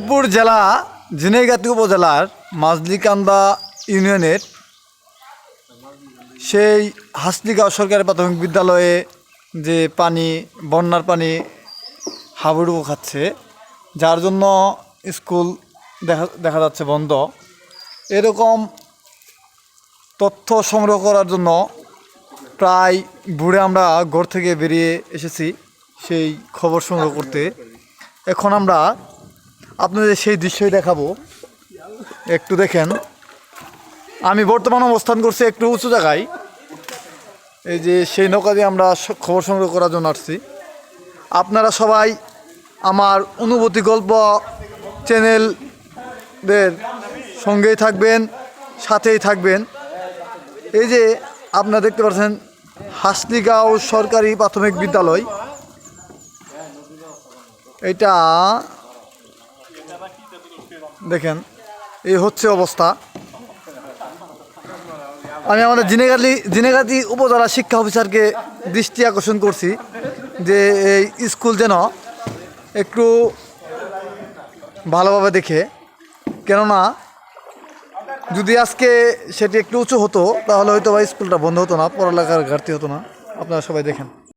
শেরপুর জেলা, ঝিনাইগাতি উপজেলার মাজলিকান্দা ইউনিয়নের সেই হাসলিগাঁও সরকারি প্রাথমিক বিদ্যালয়ে যে পানি, বন্যার পানি হাবুডুবু খাচ্ছে, যার জন্য স্কুল দেখা দেখা যাচ্ছে বন্ধ। এরকম তথ্য সংগ্রহ করার জন্য প্রায় ঘুরে আমরা ঘর থেকে বেরিয়ে এসেছি সেই খবর সংগ্রহ করতে। এখন আমরা আপনাদের সেই দৃশ্যই দেখাবো। একটু দেখেন। আমি বর্তমান অবস্থান করছি একটু উঁচু জায়গায়। এই যে সেই নৌকা দিয়ে আমরা খবর সংগ্রহ করার জন্য আসছি। আপনারা সবাই আমার অনুভূতি গল্প চ্যানেলদের সঙ্গেই থাকবেন, সাথেই থাকবেন। এই যে আপনারা দেখতে পাচ্ছেন, হাসলিগাঁও সরকারি প্রাথমিক বিদ্যালয়। এটা দেখেন, এই হচ্ছে অবস্থা। আমি আমাদের জিনেগালি জিনেগাতি উপজেলা শিক্ষা অফিসারকে দৃষ্টি আকর্ষণ করছি যে এই স্কুল যেন একটু ভালোভাবে দেখে। কেননা, যদি আজকে সেটি একটু উঁচু হতো, তাহলে হয়তো বা স্কুলটা বন্ধ হতো না, পড়ালেখার ঘাটতি হতো না। আপনারা সবাই দেখেন।